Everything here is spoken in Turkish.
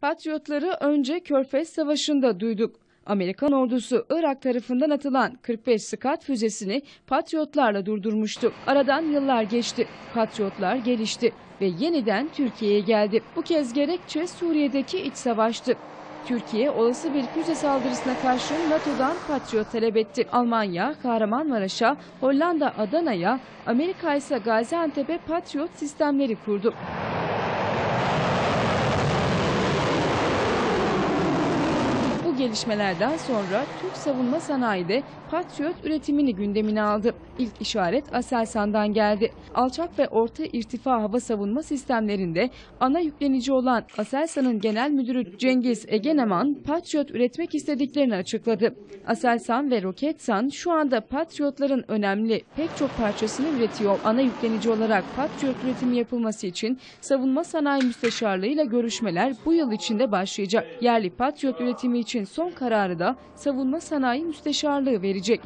Patriotları önce Körfez Savaşı'nda duyduk. Amerikan ordusu Irak tarafından atılan 45 Scud füzesini Patriotlarla durdurmuştu. Aradan yıllar geçti. Patriotlar gelişti ve yeniden Türkiye'ye geldi. Bu kez gerekçe Suriye'deki iç savaştı. Türkiye olası bir füze saldırısına karşı NATO'dan Patriot talep etti. Almanya, Kahramanmaraş'a, Hollanda, Adana'ya, Amerika ise Gaziantep'e Patriot sistemleri kurdu. Gelişmelerden sonra Türk savunma sanayi de Patriot üretimini gündemine aldı. İlk işaret Aselsan'dan geldi. Alçak ve orta irtifa hava savunma sistemlerinde ana yüklenici olan Aselsan'ın genel müdürü Cengiz Egeneman, Patriot üretmek istediklerini açıkladı. Aselsan ve Roketsan şu anda Patriotların önemli pek çok parçasını üretiyor. Ana yüklenici olarak Patriot üretimi yapılması için Savunma Sanayi Müsteşarlığı ile görüşmeler bu yıl içinde başlayacak. Yerli Patriot üretimi için son kararı da Savunma Sanayi Müsteşarlığı verecek.